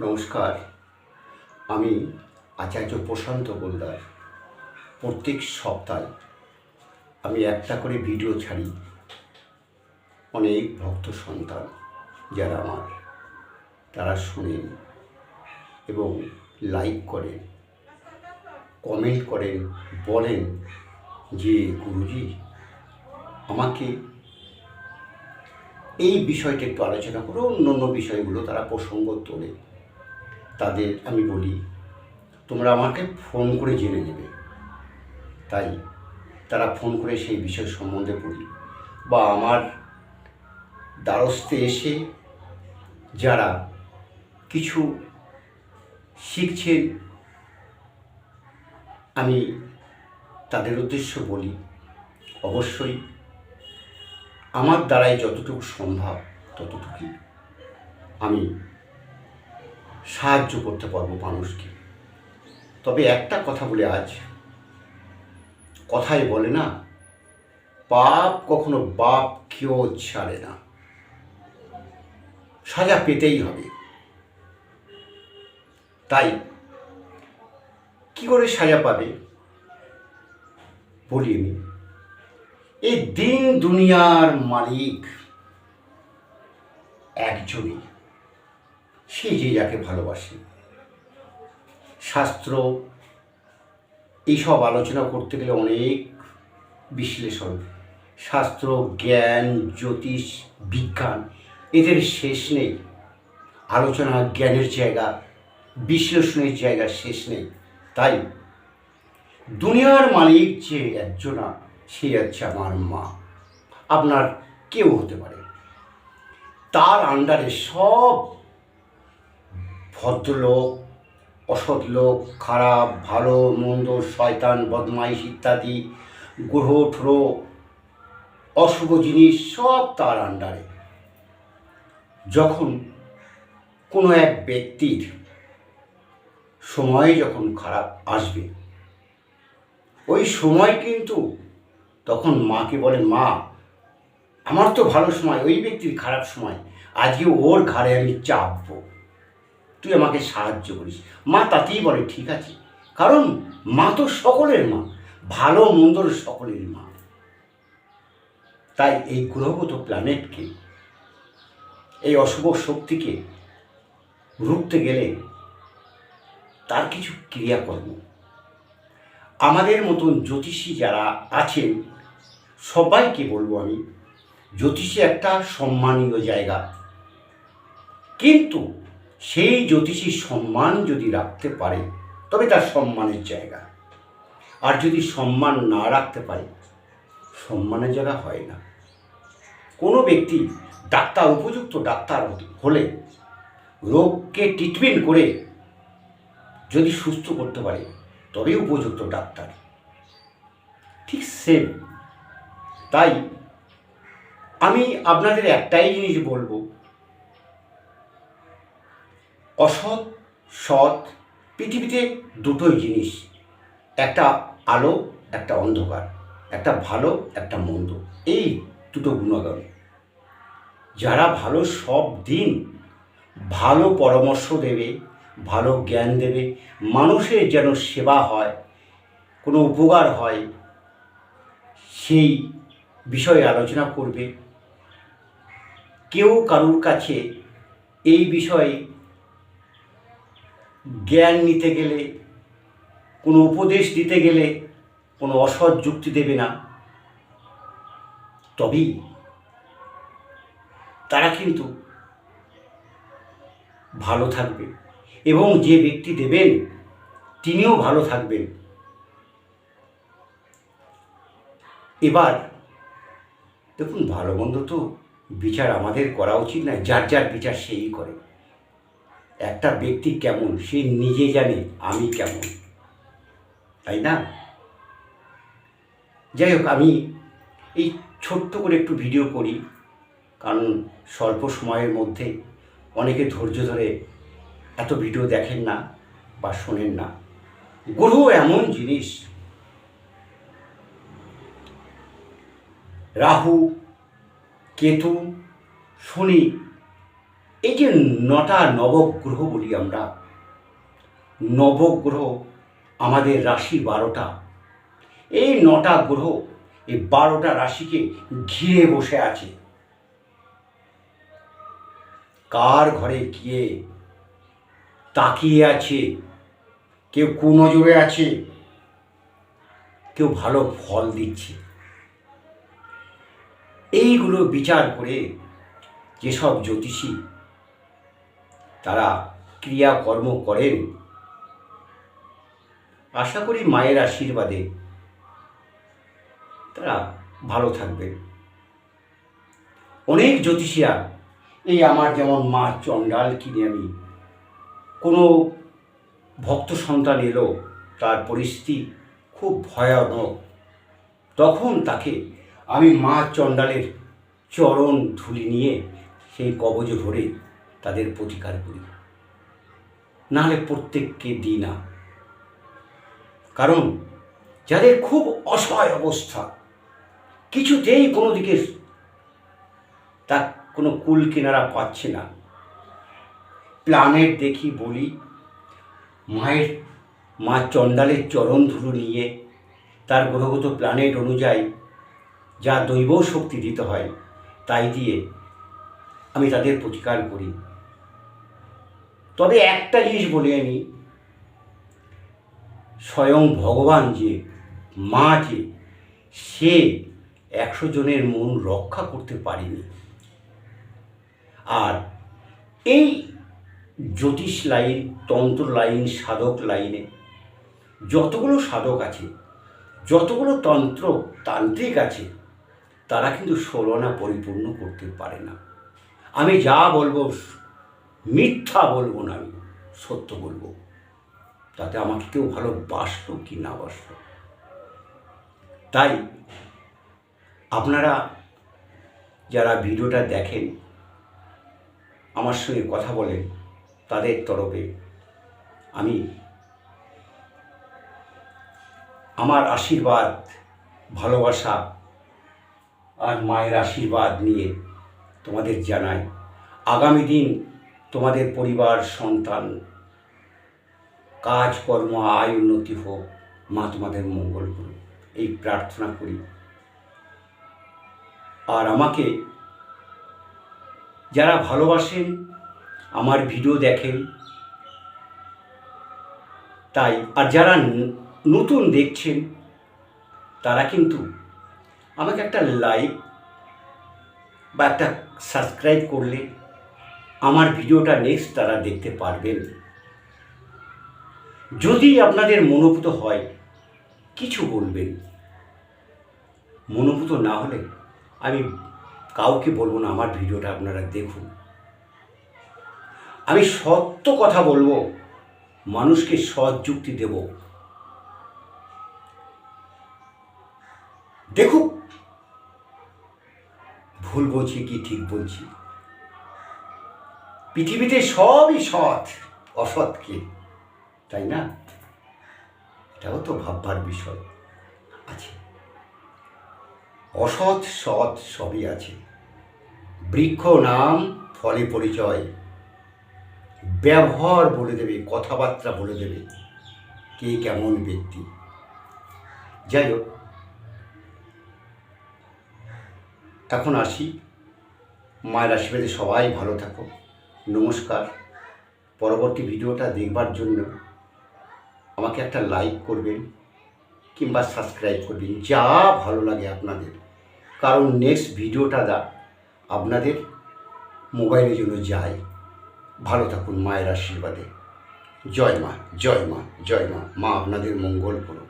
নমস্কার। আমি আচার্য প্রশান্ত গোলদার। প্রত্যেক সপ্তাহে আমি একটা করে ভিডিও ছাড়ি। অনেক ভক্ত সন্তান যারা আমার, তারা শুনেন এবং লাইক করেন কমেন্ট করেন, বলেন যে গুরুজি, আমাকে এই বিষয়টা একটু আলোচনা করো অন্য অন্য বিষয়গুলো তারা প্রসঙ্গ তোলে তাদের আমি বলি, তোমরা আমাকে ফোন করে জেনে নেবে। তাই তারা ফোন করে সেই বিষয় সম্বন্ধে পড়ি। বা আমার দ্বারস্থে এসে যারা কিছু শিখছে, আমি তাদের উদ্দেশ্য বলি, অবশ্যই আমার দ্বারাই যতটুকু সম্ভব ততটুকুই আমি সাহায্য করতে পারব মানুষকে। তবে একটা কথা বলে আজ, কথাই বলে না, পাপ কখনো বাপ কেউ ছাড়ে না। সাজা পেতেই হবে। তাই কি করে সাজা পাবে? বলি আমি, এই দিন দুনিয়ার মালিক একজনই। সে যে যাকে ভালোবাসে। শাস্ত্র, এইসব আলোচনা করতে গেলে অনেক বিশ্লেষণ। শাস্ত্র, জ্ঞান, জ্যোতিষ, বিজ্ঞান, এদের শেষ নেই। আলোচনা, জ্ঞানের জায়গা, বিশ্লেষণের জায়গা শেষ নেই। তাই দুনিয়ার মালিক যে একজনা, সে হচ্ছে আমার মা। আপনার কেউ হতে পারে। তার আন্ডারে সব ভদ্রলোক, অসৎ লোক, খারাপ, ভালো, মন্দ, শয়তান, বদমাইশ ইত্যাদি গ্রহ ঠ্রো অশুভ জিনিস সব তার আন্ডারে। যখন কোনো এক ব্যক্তির সময় যখন খারাপ আসবে, ওই সময় কিন্তু তখন মাকে বলে মা, আমার তো ভালো সময়, ওই ব্যক্তির খারাপ সময়, আজকে ওর ঘাড়ে আমি চাপবো। তুই আমাকে সাহায্য করিস। মা তাতেই বলে, ঠিক আছে। কারণ মা তো সকলের মা, ভালো মন্দর সকলের মা। তাই এই গ্রহগত প্ল্যানেটকে, এই অশুভ শক্তিকে রুখতে গেলে তার কিছু ক্রিয়াকর্ম। আমাদের মতন জ্যোতিষী যারা আছেন, সবাইকে বলব আমি, জ্যোতিষী একটা সম্মানীয় জায়গা। কিন্তু সেই জ্যোতিষী সম্মান যদি রাখতে পারে, তবে তার সম্মানের জায়গা। আর যদি সম্মান না রাখতে পারে, সম্মানের জায়গা হয় না। কোনো ব্যক্তি ডাক্তার, উপযুক্ত ডাক্তার হলে রোগকে ট্রিটমেন্ট করে যদি সুস্থ করতে পারে তবে উপযুক্ত ডাক্তার। ঠিক সেম তাই আমি আপনাদের একটাই জিনিস বলব অসৎ, সৎ, পৃথিবীতে দুটোই জিনিস। একটা আলো, একটা অন্ধকার। একটা ভালো, একটা মন্দ। এই দুটো গুণাগুণ যারা ভালো সব দিন ভালো পরামর্শ দেবে, ভালো জ্ঞান দেবে, মানুষের যেন সেবা হয়, কোনো উপকার হয়, সেই বিষয়ে আলোচনা করবে। কেউ কারুর কাছে এই বিষয়ে জ্ঞান নিতে গেলে, কোনো উপদেশ দিতে গেলে, কোনো অসৎ যুক্তি দেবে না। তবেই তারা কিন্তু ভালো থাকবে এবং যে ব্যক্তি দেবেন, তিনিও ভালো থাকবেন। এবার দেখুন, ভালো মন্দ তো বিচার আমাদের করা উচিত না যার যার বিচার সেই করে। একটা ব্যক্তি কেমন, সে নিজে জানে আমি কেমন। তাই না? যাই হোক, আমি এই ছোট্ট করে একটু ভিডিও করি, কারণ স্বল্প সময়ের মধ্যে অনেকে ধৈর্য ধরে এত ভিডিও দেখেন না বা শোনেন না। গ্রহ এমন জিনিস। রাহু, কেতু, শনি এই যে নটা নবগ্রহ বলি আমরা। নবগ্রহ আমাদের রাশি বারোটা। এই নটা গ্রহ এই বারোটা রাশিকে ঘিরে বসে আছে। কার ঘরে গিয়ে তাকিয়ে আছে? কেউ কুনজরে আছে? কেউ ভালো ফল দিচ্ছে? এইগুলো বিচার করে যেসব জ্যোতিষী তারা ক্রিয়াকর্ম করেন। আশা করি মায়ের আশীর্বাদে তারা ভালো থাকবে অনেক জ্যোতিষীরা এই আমার যেমন মা চণ্ডাল কিনে আমি কোনো ভক্ত সন্তান এলো, তার পরিস্থিতি খুব ভয়ানক। তখন তাকে আমি মা চণ্ডালের চরণ ধুলি নিয়ে সেই কবজে ভরে তাদের প্রতিকার করি। নাহলে প্রত্যেককে দিই না। কারণ যাদের খুব অসহায় অবস্থা, কিছুতেই কোনো দিকে তা কোনো কুল কিনারা পাচ্ছে না। প্ল্যানেট দেখি বলি, মায়ের, মা চণ্ডালের চরণ ধুলো নিয়ে তার গ্রহগত প্ল্যানেট অনুযায়ী যা দৈব শক্তি দিতে হয়, তাই দিয়ে আমি তাদের প্রতিকার করি। তবে একটা জিনিস বলি আমি স্বয়ং ভগবান যে, মা যে, সে একশো জনের মন রক্ষা করতে পারেনি। আর এই জ্যোতিষ লাইন, তন্ত্র লাইন, সাধক লাইনে যতগুলো সাধক আছে, যতগুলো তন্ত্র তান্ত্রিক আছে, তারা কিন্তু ষোলনা পরিপূর্ণ করতে পারে না। আমি যা বলব, মিথ্যা বলব না আমি, সত্য বলব। তাতে আমাকে কেউ ভালো বাসলো কি না বাসলো। তাই আপনারা যারা ভিডিওটা দেখেন, আমার সঙ্গে কথা বলেন, তাদের তরফে আমি আমার আশীর্বাদ, ভালোবাসা আর মায়ের আশীর্বাদ নিয়ে তোমাদের জানাই। আগামী দিন তোমাদের পরিবার, সন্তান, কাজকর্ম, আয় উন্নতি হোক, মা তোমাদের মঙ্গল করুক। এই প্রার্থনা করি। আর আমাকে যারা ভালোবাসেন, আমার ভিডিও দেখেন, তাই, আর যারা নতুন দেখছেন, তারা কিন্তু আমাকে একটা লাইক বা একটা সাবস্ক্রাইব করলে আমার ভিডিওটা নেক্সট তারা দেখতে পারবেন। যদি আপনাদের মনোভূত হয়, কিছু বলবেন। মনোভূত না হলে আমি কাউকে বলব না, আমার ভিডিওটা আপনারা দেখুন। আমি সত্য কথা বলব, মানুষকে সৎ যুক্তি দেব। দেখুক ভুল বলছি কি ঠিক বলছি? পৃথিবীতে সবই সৎ অসৎ কে তাই না? এটাও তো ভাববার বিষয়। আছে। অসৎ, সৎ সবই আছে। বৃক্ষ নাম, ফলে পরিচয়। ব্যবহার বলে দেবে, কথাবার্তা বলে দেবে, কে কেমন ব্যক্তি। যাই হোক এখন আসি মায়ের আশীর্বাদে সবাই ভালো থাকো। নমস্কার। পরবর্তী ভিডিওটা দেখবার জন্য আমাকে একটা লাইক করবেন কিংবা সাবস্ক্রাইব করবেন, যা ভালো লাগে আপনাদের। কারণ নেক্সট ভিডিওটা দা আপনাদের মোবাইলের জন্য যায়। ভালো থাকুন মায়ের আশীর্বাদে। জয় মা জয় মা জয় মা। মা আপনাদের মঙ্গল করুন